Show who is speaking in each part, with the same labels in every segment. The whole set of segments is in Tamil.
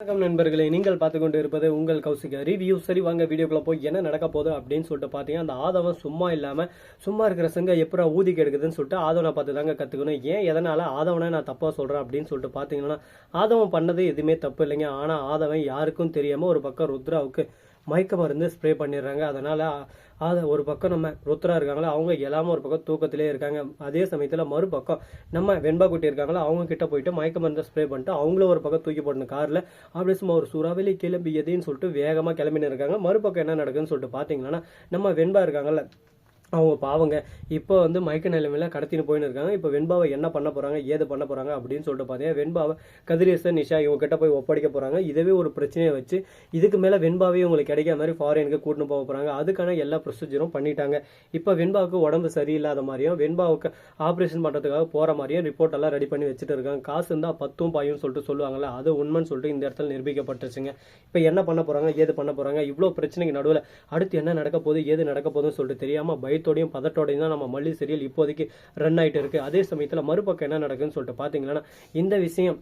Speaker 1: வணக்கம் நண்பர்களே. நீங்கள் பார்த்து கொண்டு இருப்பது உங்கள் கௌசிக. ரிவ்யூ சரி வாங்க வீடியோக்குள்ள போய் என்ன நடக்க போகுது அப்படின்னு சொல்லிட்டு பார்த்தீங்கன்னா அந்த ஆதவன் சும்மா இல்லாமல் சும்மா இருக்கிற சங்க எப்படா ஊதி கெடுக்குதுன்னு சொல்லிட்டு ஆதவனை பார்த்து தாங்க கற்றுக்கணும் ஏன் எதனால் ஆதவனை நான் தப்பாக சொல்கிறேன் அப்படின்னு சொல்லிட்டு பார்த்தீங்கன்னா ஆதவன் பண்ணது எதுவுமே தப்பு இல்லைங்க. ஆனால் ஆதவன் யாருக்கும் தெரியாமல் ஒரு பக்கம் ருத்ராவுக்கு மயக்க மருந்து ஸ்ப்ரே பண்ணிடுறாங்க. அதனால அதை ஒரு பக்கம் நம்ம ருத்ரா இருக்காங்களோ அவங்க எல்லாமே ஒரு பக்கம் தூக்கத்திலே இருக்காங்க. அதே சமயத்தில் மறுபக்கம் நம்ம வெண்பா குட்டி இருக்காங்களோ அவங்க கிட்ட போயிட்டு மயக்க மருந்து ஸ்ப்ரே பண்ணிட்டு அவங்களும் ஒரு பக்கம் தூக்கி போடணும். காரில் அப்படியே சும்மா ஒரு சூறாவளி கிளம்பியதுன்னு சொல்லிட்டு வேகமாக கிளம்பின்னு இருக்காங்க. மறுபக்கம் என்ன நடக்குதுன்னு சொல்லிட்டு பார்த்தீங்கன்னா நம்ம வெண்பா இருக்காங்கல்ல அவங்க பாவங்க. இப்போ வந்து மயக்க நிலைமையில கடத்தின்னு போயின்னு இருக்காங்க. இப்போ வெண்பாவை என்ன பண்ண போறாங்க? ஏது பண்ண போறாங்க? அப்படின்னு சொல்லிட்டு பார்த்தீங்கன்னா வெண்பாவை கதிரேசன் நிஷா இவங்க கிட்ட போய் ஒப்படைக்க போறாங்க. இதவே ஒரு பிரச்சனையை வச்சு இதுக்கு மேல வெண்பாவே உங்களுக்கு கிடைக்காத மாதிரி ஃபாரினுக்கு கூட்டின்னு போக போறாங்க. அதுக்கான எல்லா ப்ரொசீஜரும் பண்ணிட்டாங்க. இப்போ வெண்பாவுக்கு உடம்பு சரியில்லாத மாதிரியும் வெண்பாவுக்கு ஆப்ரேஷன் பண்றதுக்காக போற மாதிரியும் ரிப்போர்ட் எல்லாம் ரெடி பண்ணி வச்சுட்டு இருக்காங்க. காசு இருந்தா பத்தும் பாயும் சொல்லிட்டு சொல்லுவாங்கள்ல அது உண்மைன்னு சொல்லிட்டு இந்த இடத்துல நிரூபிக்கப்பட்டுச்சுங்க இப்போ என்ன பண்ண போறாங்க? ஏது பண்ண போறாங்க? இவ்வளோ பிரச்சனைக்கு நடுவில் அடுத்து என்ன நடக்க போகுது? ஏது நடக்க போகுதுன்னு சொல்லிட்டு தெரியாம பயத்தோடையும் பதட்டோடையும் தான் நம்ம மல்லி சீரியல் இப்போதைக்கு ரன் ஆயிட்டு இருக்கு. அதே சமயத்தில் மறுபக்கம் என்ன நடக்குதுன்னு சொல்லிட்டு பார்த்தீங்கன்னா இந்த விஷயம்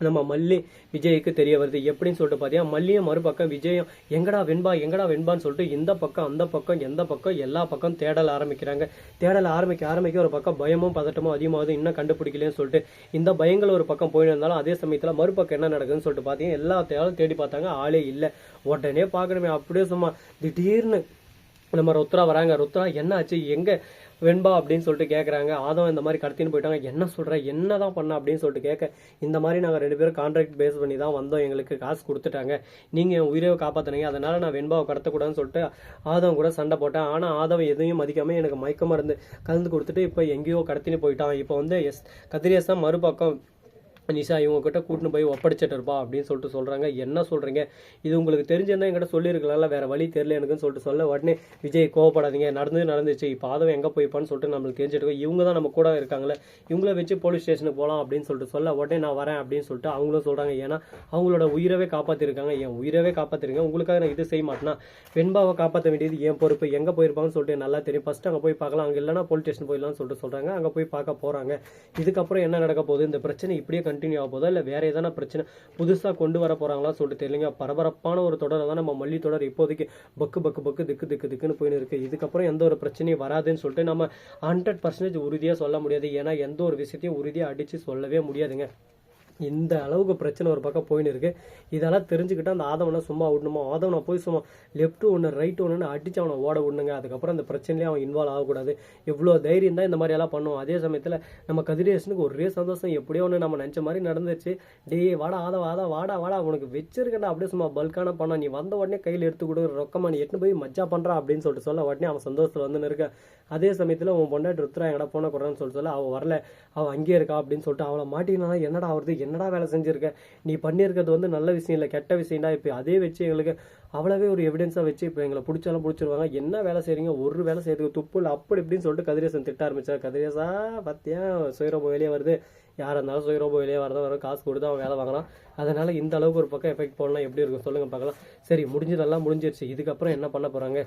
Speaker 1: நம்ம மல்லி விஜய்க்கு தெரிய வருது. எப்படின்னு சொல்லிட்டு பார்த்தீங்கன்னா மல்லியும் மறுபக்கம் விஜயம் எங்கடா வெண்பா எங்கடா வெண்பான்னு சொல்லிட்டு இந்த பக்கம் அந்த பக்கம் எந்த பக்கம் எல்லா பக்கம் தேடல் ஆரம்பிக்கிறாங்க. தேடல் ஆரம்பிக்க ஆரம்பிக்க ஒரு பக்கம் பயமும் பதட்டமும் அதிகமாகுது. இன்னும் கண்டுபிடிக்கலன்னு சொல்லிட்டு இந்த பயங்கள் ஒரு பக்கம் போயிட்டு இருந்தாலும் அதே சமயத்தில் மறுபக்கம் என்ன நடக்குதுன்னு சொல்லிட்டு பார்த்தீங்கன்னா எல்லா தேடலும் தேடி பார்த்தாங்க. ஆளே இல்லை. உடனே பார்க்கணுமே. அப்படியே சும்மா திடீர்னு நம்ம ருத்ரா வராங்க. ருத்ரா என்ன ஆச்சு எங்க வெண்பா? அப்படின்னு சொல்லிட்டு கேட்குறாங்க ஆதம் இந்த மாதிரி கடத்தின்னு போயிட்டாங்க. என்ன சொல்ற? என்னதான் பண்ண? அப்படின்னு சொல்லிட்டு கேட்க இந்த மாதிரி நாங்கள் ரெண்டு பேரும் கான்ட்ராக்ட் பேஸ் பண்ணி தான் வந்தோம். எங்களுக்கு காசு கொடுத்துட்டாங்க. நீங்கள் என் உயிரை காப்பாற்றினீங்க அதனால் நான் வெண்பாவை கடத்தக்கூடாதுன்னு சொல்லிட்டு ஆதம் கூட சண்டை போட்டேன். ஆனால் ஆதவன் எதையும் மதிக்காமல் எனக்கு மயக்க மருந்து கலந்து கொடுத்துட்டு இப்போ எங்கேயோ கடத்தின்னு போயிட்டான். இப்போ வந்து எஸ் கதிரேசா மறுபக்கம் நிஷா இவங்கக்கிட்ட கூட்டின்னு போய் ஒப்படைச்சிட்டு இருப்பா அப்படின்னு சொல்லிட்டு சொல்கிறாங்க என்ன சொல்கிறீங்க இது உங்களுக்கு தெரிஞ்சிருந்தா என்கிட்ட சொல்லியிருக்கலாம்ல வேறு வழி தெரியல எனக்குன்னு சொல்லிட்டு சொல்ல. உடனே விஜய் கோவப்படாதீங்க நடந்தது நடந்துச்சு இப்போ ஆதவன் எங்கே போய்ப்பான்னு சொல்லிட்டு நம்மளுக்கு தெரிஞ்சிட்டு இவங்க தான் நம்ம கூட இருக்காங்களே இவங்கள வச்சு போலீஸ் ஸ்டேஷனுக்கு போகலாம் அப்படின்னு சொல்லிட்டு சொல்ல உடனே நான் வரேன் அப்படின்னு சொல்லிட்டு அவங்களும் சொல்கிறாங்க ஏன்னா அவங்களோட உயிரவே காப்பாற்றிருக்காங்க என் உயிரவே காப்பாற்றிருக்கேன் உங்களுக்காக நான் இது செய்ய மாட்டேன்னா வெண்பாவை காப்பாற்ற வேண்டியது என் பொறுப்பு. எங்கே போயிருப்பாங்கன்னு சொல்லிட்டு நல்லா தெரியும். ஃபஸ்ட்டு அங்கே போய் பார்க்கலாம். அங்கே இல்லைனா போலீஸ் ஸ்டேஷன் போயிடலாம்னு சொல்லிட்டு சொல்கிறாங்க அங்கே போய் பார்க்க போகிறாங்க இதுக்கப்புறம் என்ன நடக்க போகுது? இந்த பிரச்சனை இப்படியே கண்டினியூ ஆக போதா? இல்லை வேற எதனா பிரச்சனை புதுசாக கொண்டு வர போகிறாங்களா சொல்லிட்டு தெரியலங்க. பரபரப்பான ஒரு தொடரை தான் நம்ம மல்லி தொடர் இப்போதைக்கு பக்கு பக்கு பக்கு திக்கு திக்கு திக்குன்னு போயின்னு இருக்கு. இதுக்கப்புறம் எந்த ஒரு பிரச்சனையும் வராதுன்னு சொல்லிட்டு நம்ம ஹண்ட்ரட் பர்சன்டேஜ் உறுதியாக சொல்ல முடியாது. ஏன்னா எந்த ஒரு விஷயத்தையும் உறுதியாக அடித்து சொல்லவே முடியாதுங்க. இந்த அளவுக்கு பிரச்சனை ஒரு பக்கம் போயின்னு இருக்கு. இதெல்லாம் தெரிஞ்சுக்கிட்டு அந்த ஆதவனை சும்மா விடணுமா? ஆதவனை போய் சும்மா லெஃப்ட் ஒன்று ரைட் ஒன்று அடிச்சு அவனை ஓட விடணுங்க அதுக்கப்புறம் அந்த பிரச்சனையிலே அவன் இன்வால்வ் ஆகக்கூடாது. இவ்வளோ தைரியம் தான் இந்த மாதிரி எல்லாம் பண்ணுவோம் அதே சமயத்தில் நம்ம கதிரேசனுக்கு ஒரே சந்தோஷம் எப்படியோ ஒன்று நம்ம நினச்ச மாதிரி நடந்துச்சு டேய் வாடா ஆதா வாடா வாடா வாடா உனக்கு வச்சிருக்கேன்டா. அப்படியே சும்மா பல்கான பண்ணான் நீ வந்த உடனே கையில் எடுத்து கொடு. ரொக்கமா நீ எட்டு போய் மஜா பண்ணுறா அப்படின்னு சொல்லிட்டு சொல்ல உடனே அவன் சந்தோஷத்தில் வந்து இருக்க. அதே சமயத்தில் உன் பொண்டாட்டி ருத்ரா எங்கடா போன குறான்னு சொல்லிட்டு சொல்ல அவள் வரல. அவள் அங்கேயே இருக்கா அப்படின்னு சொல்லிட்டு அவளை மாட்டினா என்னடா வருது என்னடா வேலை செஞ்சுருக்க? நீ பண்ணியிருக்கிறது வந்து நல்ல விஷயம் இல்லை கெட்ட விஷயம்டா. இப்போ அதே வச்சு எங்களுக்கு அவ்வளவே ஒரு எவிடன்ஸாக வச்சு இப்போ எங்களை பிடிச்சாலும் பிடிச்சிருவாங்க. என்ன வேலை செய்கிறீங்க ஒரு வேலை செய்யறதுக்கு துப்பு இல்லை அப்படி இப்படின்னு சொல்லிட்டு கதிரேசன் திட்ட ஆரம்பிச்சார். கதிரேசா பார்த்தியா சுயரோபம் வெளியே வருது. யாராக இருந்தாலும் சுயரோபோ வெளியே வரதான் வரும். காசு கொடுத்து அவன் வேலை வாங்கலாம் அதனால் இந்த அளவுக்கு ஒரு பக்கம் எஃபெக்ட் போடலாம். எப்படி இருக்கும்? சொல்லுங்கள் பார்க்கலாம். சரி முடிஞ்சதெல்லாம் முடிஞ்சிருச்சு. இதுக்கப்புறம் என்ன பண்ண போகிறாங்க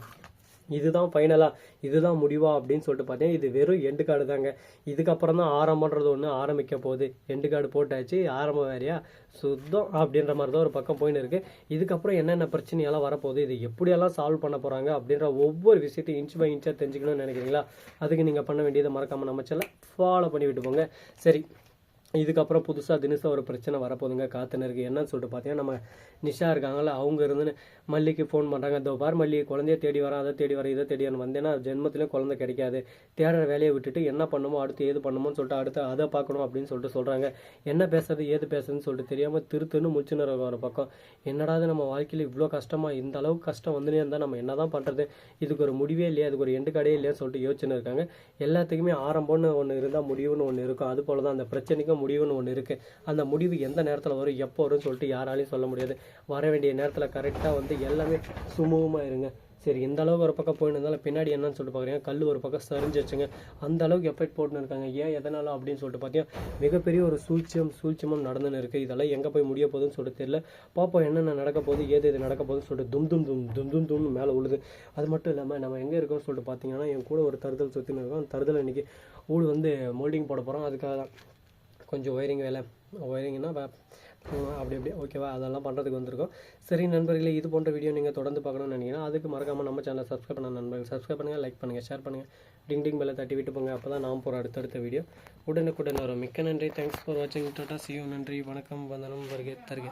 Speaker 1: இதுதான் ஃபைனலாக இதுதான் முடிவா அப்படின்னு சொல்லிட்டு பார்த்தீங்கன்னா இது வெறும் எண்டு கார்டு தாங்க. இதுக்கப்புறம் தான் ஆரம்பன்றது ஒன்று ஆரம்பிக்க போகுது. எண்டு கார்டு போட்டாச்சு ஆரம்பம் வேறையா? சுத்தம் அப்படின்ற மாதிரி தான் ஒரு பக்கம் போயின்னு இருக்குது இதுக்கப்புறம் என்னென்ன பிரச்சனையெல்லாம் வரப்போகுது இது எப்படியெல்லாம் சால்வ் பண்ண போகிறாங்க அப்படின்ற ஒவ்வொரு விஷயத்தையும் இன்ச் பை இன்ச்சாக தெரிஞ்சுக்கணும்னு நினைக்கிறீங்களா? அதுக்கு நீங்கள் பண்ண வேண்டியதை மறக்காமல் நம்ம சேனலை ஃபாலோ பண்ணி விட்டு போங்க. சரி. இதுக்கப்புறம் புதுசாக தினசம் ஒரு பிரச்சனை வரப்போகுதுங்க. காத்துன்னு என்னன்னு சொல்லிட்டு பார்த்தீங்கன்னா நம்ம நிஷா இருக்காங்கல்ல அவங்க இருந்துன்னு மல்லிக்கு ஃபோன் பண்ணுறாங்க இதோ பார் மல்லி குழந்தைய தேடி வரேன் அதை தேடி வரேன் இதை தேடி வரேன் வந்தேன்னா ஜென்மத்திலே குழந்தை கிடைக்காது. தேடுற வேலையை விட்டுட்டு என்ன பண்ணுமோ அடுத்து ஏது பண்ணுமோன்னு சொல்லிட்டு அடுத்து அதை பார்க்கணும் அப்படின்னு சொல்லிட்டு சொல்கிறாங்க என்ன பேசுறது ஏது பேசுறதுன்னு சொல்லிட்டு தெரியாமல் திருத்துன்னு முச்சுன்னு ஒரு பக்கம். என்னடாது நம்ம வாழ்க்கையில் இவ்வளோ கஷ்டமாக இந்த அளவுக்கு கஷ்டம் வந்துனே இருந்தால் நம்ம என்ன தான் பண்ணுறது இதுக்கு ஒரு முடிவே இல்லையா? இதுக்கு ஒரு எண்டு கடையே இல்லையான்னு சொல்லிட்டு யோசனை இருக்காங்க. எல்லாத்துக்குமே ஆரம்பம்னு ஒன்று இருந்தால் முடிவுன்னு ஒன்று இருக்கும். அது போல தான் அந்த பிரச்சனைக்கும் முடிவுன்னு ஒன்று இருக்குது அந்த முடிவு எந்த நேரத்தில் வரும் எப்போ வரும்னு சொல்லிட்டு யாராலையும் சொல்ல முடியாது. வர வேண்டிய நேரத்தில் கரெக்டாக வந்து எல்லாமே சுமூகமாக இருங்க. சரி இந்த அளவுக்கு ஒரு பக்கம் போயின்னு இருந்தாலும் பின்னாடி என்னன்னு சொல்லிட்டு பார்க்குறீங்க கல் ஒரு பக்கம் சரிஞ்சு வச்சுங்க. அந்த அளவுக்கு எஃபெக்ட் போட்டுன்னு இருக்காங்க. ஏன் எதனால அப்படின்னு சொல்லிட்டு பார்த்தீங்கன்னா மிகப்பெரிய ஒரு சூழ்ச்சியம் சூழ்ச்சியமும் நடந்துன்னு இருக்கு. இதெல்லாம் எங்கே போய் முடிய போகுதுன்னு சொல்லிட்டு தெரியல. பாப்போம் என்னென்ன நடக்க போகுது ஏது இது நடக்க போகுதுன்னு சொல்லிட்டு தும் தும் தும் தும் தும் தும்னு மேலே உழுது. அது மட்டும் இல்லாமல் நம்ம எங்கே இருக்கோம்னு சொல்லிட்டு பார்த்தீங்கன்னா என் கூட ஒரு தருதல் சுற்றின்னு இருக்கோம். அந்த தருதல் இன்னைக்கு ஊடு வந்து மோல்டிங் போட போகிறோம் அதுக்காக தான் கொஞ்சம் ஒயரிங் வேலை. ஒயரிங்னா அப்படி அப்படி. ஓகேவா அதெல்லாம் பண்ணுறதுக்கு வந்திருக்கோம். சரி நண்பர்களே இது போன்ற வீடியோ நீங்கள் தொடர்ந்து பார்க்கணும்னு நினைக்கிறேன். அதுக்கு மறக்காமல் நம்ம சேனலை சப்ஸ்கிரைப் பண்ண நண்பர்கள் சப்ஸ்கிரைப் பண்ணுங்கள் லைக் பண்ணுங்கள் ஷேர் பண்ணுங்கள் டிங் டிங் பெல்லை தட்டி விட்டு போங்க. அப்போ தான் நான் போகிற அடுத்தடுத்த வீடியோ உடனுக்குடன் வரும். மிக்க நன்றி. தேங்க்ஸ் ஃபார் வாட்சிங் டாட்டா சியூ நன்றி. வணக்கம். வந்தனம். வருகை தருகை.